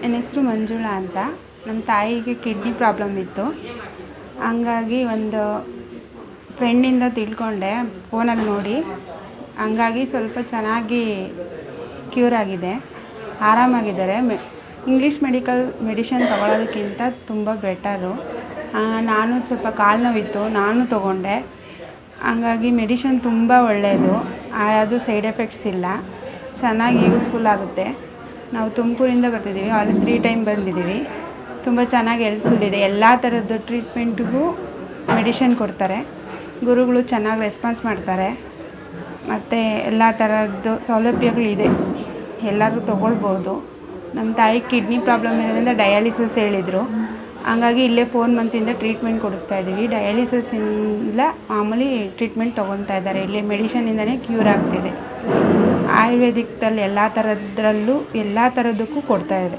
ನನ್ನ ಹೆಸರು ಮಂಜುಳಾ ಅಂತ. ನಮ್ಮ ತಾಯಿಗೆ ಕಿಡ್ನಿ ಪ್ರಾಬ್ಲಮ್ ಇತ್ತು. ಹಂಗಾಗಿ ಒಂದು ಫ್ರೆಂಡಿಂದ ತಿಳ್ಕೊಂಡೆ ಫೋನಲ್ಲಿ ನೋಡಿ. ಹಂಗಾಗಿ ಸ್ವಲ್ಪ ಚೆನ್ನಾಗಿ ಕ್ಯೂರ್ ಆಗಿದೆ. ಆರಾಮಾಗಿದ್ದಾರೆ. ಮೆ, ಇಂಗ್ಲೀಷ್ ಮೆಡಿಕಲ್ ಮೆಡಿಷನ್ ತೊಗೊಳೋದಕ್ಕಿಂತ ತುಂಬ ಬೆಟರು. ನಾನು ಸ್ವಲ್ಪ ಕಾಲು ನೋವಿತ್ತು, ನಾನು ತೊಗೊಂಡೆ. ಹಂಗಾಗಿ ಮೆಡಿಷನ್ ತುಂಬ ಒಳ್ಳೆಯದು ಅದು ಸೈಡ್ ಎಫೆಕ್ಟ್ಸ್ ಇಲ್ಲ. ಚೆನ್ನಾಗಿ ಯೂಸ್ಫುಲ್ ಆಗುತ್ತೆ. ನಾವು ತುಮಕೂರಿಂದ ಬರ್ತಿದ್ದೀವಿ. ಅಲ್ಲಿ ತ್ರೀ ಟೈಮ್ ಬಂದಿದ್ದೀವಿ. ತುಂಬ ಚೆನ್ನಾಗಿ ಹೆಲ್ಪ್ಫುಲ್ ಇದೆ. ಎಲ್ಲ ಥರದ್ದು ಟ್ರೀಟ್ಮೆಂಟ್ಗೂ ಮೆಡಿಷನ್ ಕೊಡ್ತಾರೆ. ಗುರುಗಳು ಚೆನ್ನಾಗಿ ರೆಸ್ಪಾನ್ಸ್ ಮಾಡ್ತಾರೆ. ಮತ್ತು ಎಲ್ಲ ಥರದ್ದು ಸೌಲಭ್ಯಗಳಿದೆ. ಎಲ್ಲರೂ ತೊಗೊಳ್ಬೋದು. ನಮ್ಮ ತಾಯಿ ಕಿಡ್ನಿ ಪ್ರಾಬ್ಲಮ್ ಇರೋದ್ರಿಂದ ಡಯಾಲಿಸಿಸ್ ಹೇಳಿದರು. ಹಂಗಾಗಿ ಇಲ್ಲೇ ಫೋನ್ ಮಂತಿಂದ ಟ್ರೀಟ್ಮೆಂಟ್ ಕೊಡಿಸ್ತಾ ಇದ್ದೀವಿ ಡಯಾಲಿಸಿಸ್ ಇಲ್ಲ ಮಾಮೂಲಿ ಟ್ರೀಟ್ಮೆಂಟ್ ತೊಗೊತಾ ಇದ್ದಾರೆ. ಇಲ್ಲೇ ಮೆಡಿಷನಿಂದನೇ ಕ್ಯೂರ್ ಆಗ್ತಿದೆ. ಆಯುರ್ವೇದಿಕ್ದಲ್ಲಿ ಎಲ್ಲ ಥರದ್ರಲ್ಲೂ ಎಲ್ಲ ಥರದ್ದಕ್ಕೂ ಕೊಡ್ತಾ ಇದೆ.